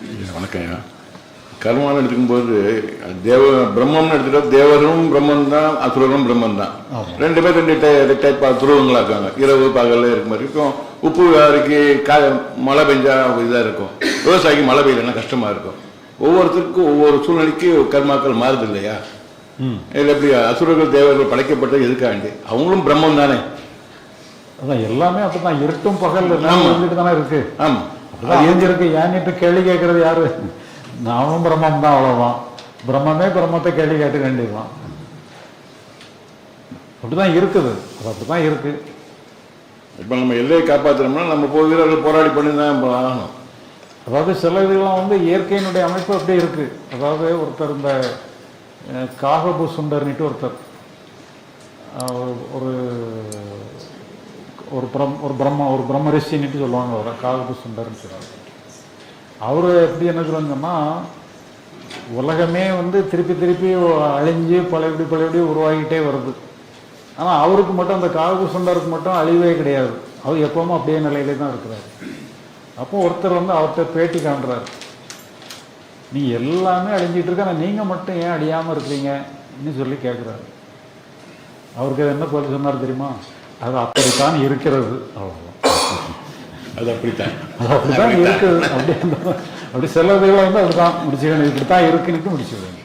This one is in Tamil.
வணக்கம் ஐயா. கர்மான்னு எடுத்துக்கும்போது தேவ பிரம்மம்னு எடுத்துட்டா தேவரும் பிரம்மன் தான் அசுரரும் பிரம்மன் தான் ரெண்டு பேர் ரெண்டு டை- டைப் துருவங்களா இருக்காங்க. இரவு பகல்ல இருக்க மாதிரி இருக்கும். உப்பு வியாதிக்கு கா மழை பெஞ்சா இதாக இருக்கும். விவசாயிக்கு மழை பெய்யலன்னா கஷ்டமா இருக்கும். ஒவ்வொருத்தருக்கும் ஒவ்வொரு சூழ்நிலைக்கு கர்மாக்கள் மாறுது இல்லையா? இதில் எப்படி அசுரர்கள் தேவர்கள் படைக்கப்பட்டது எதுக்காண்டி? அவங்களும் பிரம்மம் தானே அதான் எல்லாமே அப்படிதான் இருட்டும் பகல் தானே இருக்கு. ஆமா. அப்படிதான் ஏஞ்சிருக்கு ஏன்னு இப்ப கேள்வி கேட்கறது யாரு? நானும் பிரம்மம் தான் அவ்வளவுதான். பிரம்மமே பிரம்மத்தை கேள்வி கேட்டு வேண்டியதுதான். அப்படிதான் இருக்குது. அது அப்படிதான் இருக்கு. இப்போ நம்ம எல்லையை காப்பாற்றணும்னா நம்ம போய் வீரர்கள் போராடி பண்ணி தான் ஆகணும். அதாவது சில இதெல்லாம் வந்து இயற்கையினுடைய அமைப்பு அப்படியே இருக்கு. அதாவது ஒருத்தர் இந்த காகபு சுண்டர்னிட்டு ஒருத்தர். ஒரு ஒரு பிரம் ஒரு பிரம்ம ஒரு பிரம்ம ரிஷின்ட்டு சொல்லுவாங்க அவரை காகபு சுண்டர்னு சொல்லுவாங்க. அவர் எப்படி என்ன சொல்லுவாங்கன்னா உலகமே வந்து திருப்பி திருப்பி அழிஞ்சு பழையபடி பழையபடி உருவாகிட்டே வருது. ஆனால் அவருக்கு மட்டும் அந்த காகபு சுண்டருக்கு மட்டும் அழிவே கிடையாது. அவர் எப்பவுமே அப்படியே நிலையிலே தான் இருக்கிறார். அப்போ ஒருத்தர் வந்து அவர்கிட்ட பேட்டி காண்றாரு. நீ எல்லாமே அழிஞ்சிட்டு இருக்க ஆனால் நீங்க மட்டும் ஏன் அழியாம இருக்கிறீங்கன்னு சொல்லி கேட்குறாரு அவருக்கு என்ன பதில் சொன்னார் தெரியுமா? அது அப்படித்தான் இருக்கிறது. அது அப்படித்தான். அது அப்படித்தான் இருக்குது. அப்படி அப்படி சில வந்து அப்படிதான் முடிச்சுக்கணும். இப்படித்தான் இருக்குன்னு முடிச்சுக்கணும்.